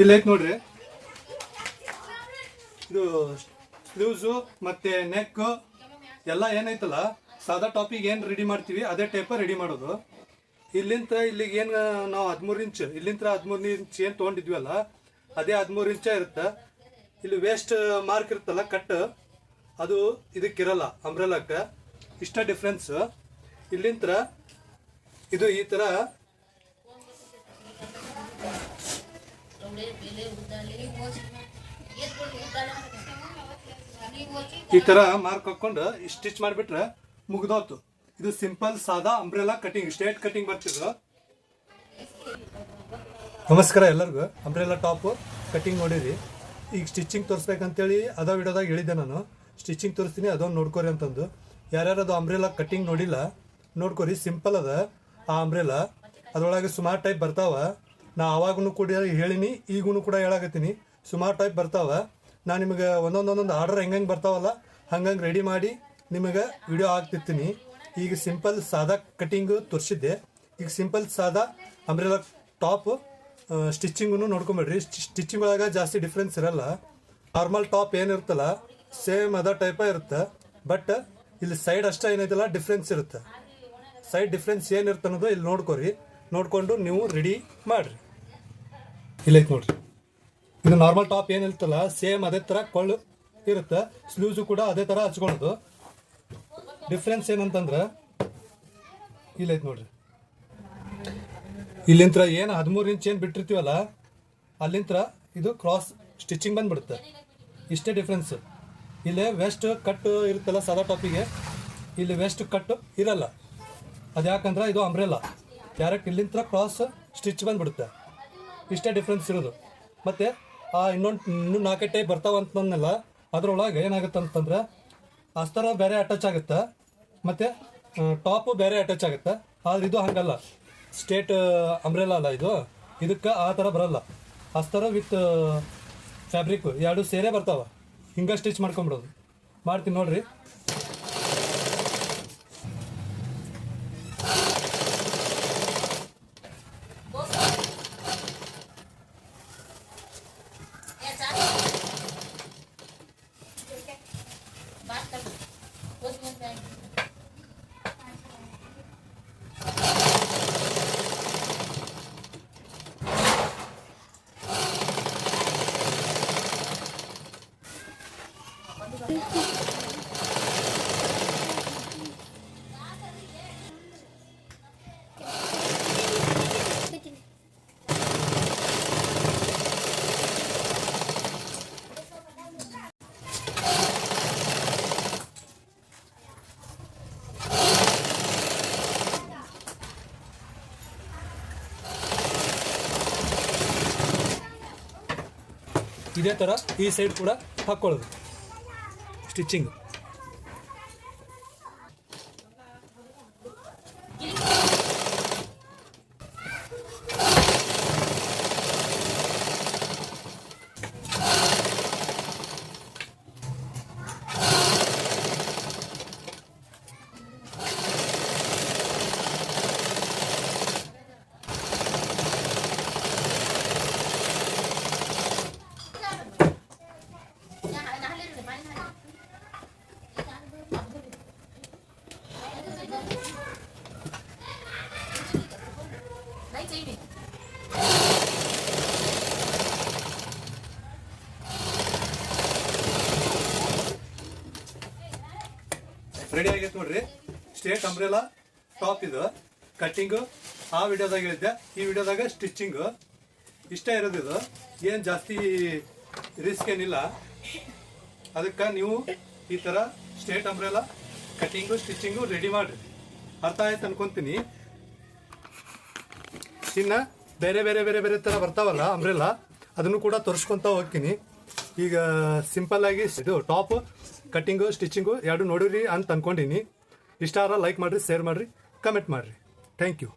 ಇಲ್ಲ ಐತೆ ನೋಡ್ರಿ. ಇದು ಸ್ಲೀವ್ಸು ಮತ್ತೆ ನೆಕ್ ಎಲ್ಲ ಏನೈತಲ್ಲ, ಸಾದಾ ಟಾಪಿಗೆ ಏನು ರೆಡಿ ಮಾಡ್ತೀವಿ, ಅದೇ ಟೈಪ ರೆಡಿ ಮಾಡೋದು. ಇಲ್ಲಿಂದ ಇಲ್ಲಿಗೆ ಏನು, ನಾವು ಹದಿಮೂರು ಇಂಚ್ ಇಲ್ಲಿಂದ ಹದಿಮೂರು ಇಂಚ್ ಏನು ತೊಗೊಂಡಿದ್ವಲ್ಲ, ಅದೇ ಹದಿಮೂರು ಇಂಚ ಇರುತ್ತೆ. ಇಲ್ಲಿ ವೇಸ್ಟ್ ಮಾರ್ಕ್ ಇರುತ್ತಲ್ಲ ಕಟ್ ಅದು ಇದಕ್ಕಿರಲ್ಲ ಅಂಬ್ರೆಲಕ್ಕೆ ಇಷ್ಟ ಡಿಫ್ರೆನ್ಸ್ ಇಲ್ಲಿಂದ ಇದು ಈ ಥರ ಈ ತರ ಮಾರ್ಕ್ ಹಾಕೊಂಡು ಸ್ಟಿಚ್ ಮಾಡಿಬಿಟ್ರೆ ಮುಗ್ದೋತು ಇದು ಸಿಂಪಲ್ ಸಾದಾ ಅಂಬ್ರೆಲಾ ಕಟಿಂಗ್ ಸ್ಟ್ರೇಟ್ ಕಟಿಂಗ್ ಬರ್ತಿದ್ರು. ನಮಸ್ಕಾರ ಎಲ್ಲರಿಗೂ. ಅಂಬ್ರೆಲಾ ಟಾಪ್ ಕಟಿಂಗ್ ನೋಡಿರಿ. ಈಗ ಸ್ಟಿಚಿಂಗ್ ತೋರಿಸ್ಬೇಕಂತೇಳಿ ಅದ ವಿಡಿಯೋದಾಗ ಹೇಳಿದ್ದೆ ನಾನು. ಸ್ಟಿಚಿಂಗ್ ತೋರಿಸ್ತೀನಿ ಅದೊಂದು ನೋಡ್ಕೊರಿ ಅಂತಂದು. ಯಾರ್ಯಾರು ಅದು ಅಂಬ್ರೆಲಾ ಕಟಿಂಗ್ ನೋಡಿಲ್ಲ, ನೋಡ್ಕೊರಿ. ಸಿಂಪಲ್ ಅದ, ಆ ಅಂಬ್ರೆಲಾ ಅದರೊಳಗೆ ಸುಮಾರು ಟೈಪ್ ಬರ್ತಾವ. ನಾ ಅವಾಗೂ ಕೂಡ ಹೇಳಿನಿ ಈಗೂ ಕೂಡ ಹೇಳಾಕತ್ತೀನಿ. ಸುಮಾರು ಟೈಪ್ ಬರ್ತಾವೆ. ನಾ ನಿಮಗೆ ಒಂದೊಂದು ಒಂದೊಂದು ಆರ್ಡರ್ ಹೆಂಗೆ ಬರ್ತಾವಲ್ಲ, ಹಂಗಂಗೆ ರೆಡಿ ಮಾಡಿ ನಿಮಗೆ ವಿಡಿಯೋ ಹಾಕ್ತಿರ್ತೀನಿ. ಈಗ ಸಿಂಪಲ್ ಸಾದಾ ಕಟ್ಟಿಂಗು ತೋರಿಸಿದ್ದೆ. ಈಗ ಸಿಂಪಲ್ ಸಾದಾ ಅಂಬ್ರೆಲಾ ಟಾಪ್ ಸ್ಟಿಚಿಂಗೂ ನೋಡ್ಕೊಂಬೇಡ್ರಿ. ಸ್ಟಿಚಿಂಗ್ ಒಳಗೆ ಜಾಸ್ತಿ ಡಿಫ್ರೆನ್ಸ್ ಇರಲ್ಲ. ನಾರ್ಮಲ್ ಟಾಪ್ ಏನಿರುತ್ತಲ್ಲ ಸೇಮ್ ಅದ ಟೈಪ ಇರುತ್ತೆ. ಬಟ್ ಇಲ್ಲಿ ಸೈಡ್ ಅಷ್ಟೇ ಏನೈತಲ್ಲ ಡಿಫ್ರೆನ್ಸ್ ಇರುತ್ತೆ. ಸೈಡ್ ಡಿಫ್ರೆನ್ಸ್ ಏನಿರುತ್ತೆ ಅನ್ನೋದು ಇಲ್ಲಿ ನೋಡ್ಕೊರಿ. ನೋಡ್ಕೊಂಡು ನೀವು ರೆಡಿ ಮಾಡಿರಿ. ಇಲ್ಲೈತೆ ನೋಡಿರಿ. ಇದು ನಾರ್ಮಲ್ ಟಾಪ್ ಏನಿರ್ತಲ್ಲ ಸೇಮ್ ಅದೇ ಥರ ಕೊಳ್ಳು ಇರುತ್ತೆ. ಸ್ಲೀವ್ಸು ಕೂಡ ಅದೇ ಥರ ಹಚ್ಕೊಳ್ಳೋದು ಡಿಫ್ರೆನ್ಸ್ ಏನಂತಂದ್ರೆ ಇಲ್ಲೈತೆ ನೋಡ್ರಿ. ಇಲ್ಲಿಂತ್ರ ಏನು ಹದಿಮೂರು ಇಂಚ್ ಏನು ಬಿಟ್ಟಿರ್ತೀವಲ್ಲ ಅಲ್ಲಿಂತ್ರ ಇದು ಕ್ರಾಸ್ ಸ್ಟಿಚಿಂಗ್ ಬಂದ್ಬಿಡುತ್ತೆ. ಇಷ್ಟೇ ಡಿಫ್ರೆನ್ಸ್ ಇಲ್ಲಿ ವೆಸ್ಟ್ ಕಟ್ ಇರುತ್ತಲ್ಲ ಸದಾ ಟಾಪಿಗೆ ಇಲ್ಲಿ ವೆಸ್ಟ್ ಕಟ್ ಇರಲ್ಲ. ಅದು ಯಾಕಂದ್ರೆ ಇದು ಅಂಬ್ರೆಲ್ಲ ಡೈರೆಕ್ಟ್ ಇಲ್ಲಿಂತ ಕ್ರಾಸ್ ಸ್ಟಿಚ್ ಬಂದ್ಬಿಡುತ್ತೆ. ಇಷ್ಟೇ ಡಿಫ್ರೆನ್ಸ್ ಇರೋದು. ಮತ್ತು, ಆ ಇನ್ನೊಂದು, ಇನ್ನೂ ನಾಲ್ಕೇ ಟೈಪ್ ಬರ್ತಾವ ಅಂತಂದಲ್ಲ ಅದರೊಳಗೆ ಏನಾಗುತ್ತೆ ಅಂತಂದ್ರೆ, ಅಸ್ತರ ಬೇರೆ ಅಟ್ಯಾಚ್ ಆಗುತ್ತೆ. ಮತ್ತು ಟಾಪು ಬೇರೆ ಅಟ್ಯಾಚ್ ಆಗುತ್ತೆ. ಆದರೆ ಇದು ಹಾಗಲ್ಲ. ಸ್ಟೇಟ್ ಅಂಬ್ರೆಲ್ಲ ಅಲ್ಲ ಇದು. ಇದಕ್ಕೆ ಆ ಥರ ಬರಲ್ಲ. ಅಸ್ತರ ವಿತ್ ಫ್ಯಾಬ್ರಿಕ್ ಎರಡು ಸೇರೆ ಬರ್ತಾವೆ. ಹಿಂಗೆ ಸ್ಟಿಚ್ ಮಾಡ್ಕೊಂಬಿಡೋದು ಮಾಡ್ತೀನಿ ನೋಡ್ರಿ. ಇದೇ ಥರ ಈ ಸೈಡ್ ಕೂಡ ಹಾಕ್ಕೊಳ್ಳೋದು ಸ್ಟಿಚಿಂಗ್ ರೆಡಿ ಆಗೈತೆ ನೋಡ್ರಿ. ಸ್ಟೇಟ್ ಅಂಬ್ರೆಲಾ ಟಾಪ್ ಇದು. ಕಟ್ಟಿಂಗು ಆ ವಿಡಿಯೋದಾಗ ಹೇಳಿದ್ದೆ. ಈ ವಿಡಿಯೋದಾಗ ಸ್ಟಿಚಿಂಗು ಇಷ್ಟ ಇರೋದು ಇದು. ಏನು ಜಾಸ್ತಿ ರಿಸ್ಕ್ ಏನಿಲ್ಲ. ಅದಕ್ಕೆ ನೀವು ಈ ಥರ state umbrella cutting stitching ready ಮಾಡಿರಿ. ಅರ್ಥ ಆಯ್ತು ಅನ್ಕೊಂತೀನಿ. ಇನ್ನು ಬೇರೆ ಬೇರೆ ಬೇರೆ ಬೇರೆ ಥರ ಬರ್ತಾವಲ್ಲ ಅಂಬ್ರೆಲಾ ಅದನ್ನು ಕೂಡ ತೋರಿಸ್ಕೊತಾ ಹೋಗ್ತೀನಿ. ಈಗ ಸಿಂಪಲ್ ಆಗಿ ಇದು ಟಾಪ್ ಕಟ್ಟಿಂಗು ಸ್ಟಿಚಿಂಗು ಎರಡು ನೋಡಿರಿ ಅಂತ ಅನ್ಕೊಂಡಿನಿ. ಇಷ್ಟ ಆರ ಲೈಕ್ ಮಾಡಿರಿ ಶೇರ್ ಮಾಡಿರಿ ಕಮೆಂಟ್ ಮಾಡಿರಿ. Thank you